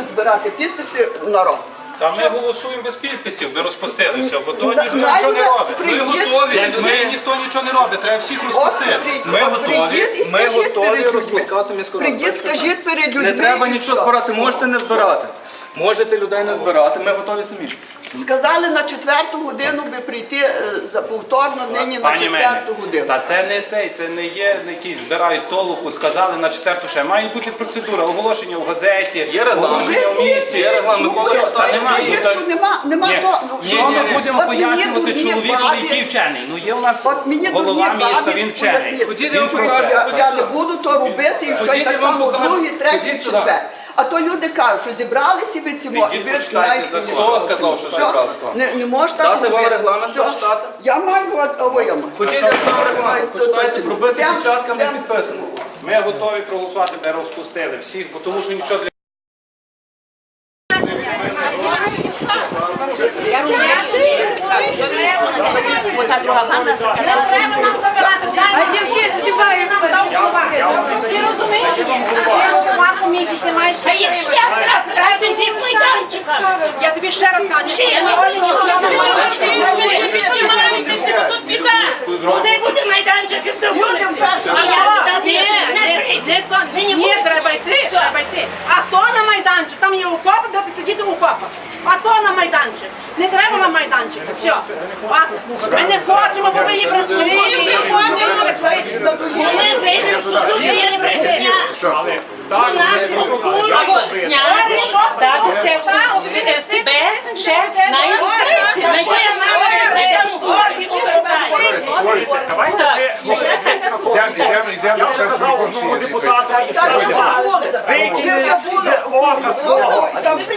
будемо збирати підписи народ. Та ми голосуємо без підписів, ви розпустилися, бо то ніхто нічого не робить. Ми готові, ми ніхто нічого не робить, треба всіх розпустити. Ми готові, ми готові розпускати міську. Прийдіть, скажіть перед людьми. Не треба нічого збирати, можете не збирати. Можете людей не збирати, ми готові самі. Сказали на четверту годину би прийти е, за повторно нині на Пані четверту Мені, годину. та це не цей, це не є якісь збирають толоку, сказали на четверту ще. Має бути процедура, оголошення в газеті, Є регламент. оголошення в місті. Є регламент, Ну, скажіть, день? нема, нема Ні, то, ну, ні, що ні, ми будемо От мені пояснювати дурні чоловіку, бабі- який вчений. Ну є у нас От мені голова міста, бабі він вчений. поясніть. Ходіть, я вам покажу. Я, я не буду то робити, і все, і Ходіть, так я вам само покажу. другий, третій, Ходіть сюди. четвертий. А то люди кажуть, що зібралися ви цімо, і ви знаєте, Хто казав, що зібралися? Не, не можна Дати вам регламент Все. почитати? Я маю, от, о, я маю. Ходіть, я вам регламент, почитайте, пробити Йдем, дівчатка не підписано. Ми готові проголосувати, ми розпустили всіх, бо тому що нічого для А дівки співають. Ти розумієш? Голова ти маєш... Та їх шлях треба цих майданчиках. Я тобі ще раз кажу. Ще я не Тут біда. Куди буде в Людям перше А я туди Ні, не прийду. ні, то- треба йти, треба йти. А хто на майданчик? Там є окоп, де ти сидіти в окопах. А хто на майданчик? Не треба на майданчик. Все. А ми не хочемо, бо ми є працюємо. Ми вийдемо, що тут є брехня. Що? нас культура Або зняти, в себе, ще на інструкції. На. Йдемо, йдемо, йдемо, ще казав одному депутату і скажу викине з ока свого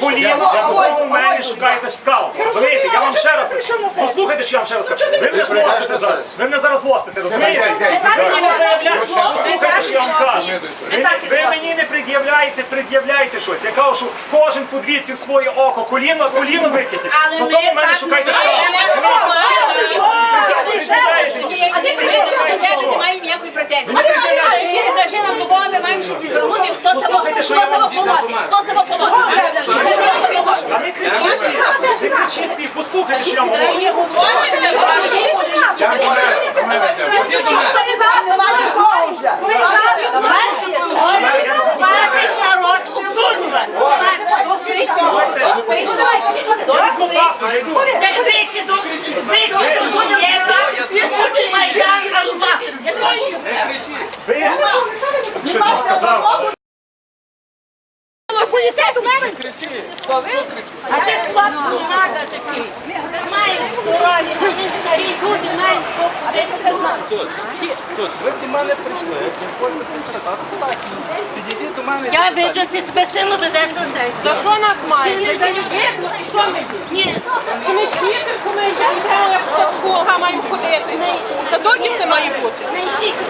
коліна, а потім у мене шукаєте скалки. Розумієте? Я вам ще раз послухайте, що я вам ще раз кажу. Ви мене злостите зараз. Ви мене зараз злостите, розумієте? Ви, ви мені не пред'являєте, пред'являєте щось. Я кажу, що кожен подивіться в своє око, коліно, коліно викидіть. Але Потім ми у мене так шукайте не скалки. А ти прийшов, що немає ніякої претензії. Скажи нам кого ми маємо ще хто це Послухайте, що я вам полоти, хто це полоти. А не кричіть не кричіть послухайте, що я вам говорю. Йдемо, до мене, до мене йдемо. Бачить рот обдурювати. Я візьму папку, я йду. Так вийти до вийти до Жулєва, буде майдан, а у вас зброю. Ви щось вам сказав. А ти хлопці не треба такий. Мають здоров'я, вони старі люди, мають. Тут, ви до мене прийшли, хочете спитати, підійдіть до мене. Я бачу, ти себе сильно ведеш до сесії. За що нас Ти не за людей, ну чи що ми? Ні. Ми чуєте, ми жінка в садку маємо ходити. Та доки це має бути? Не тільки.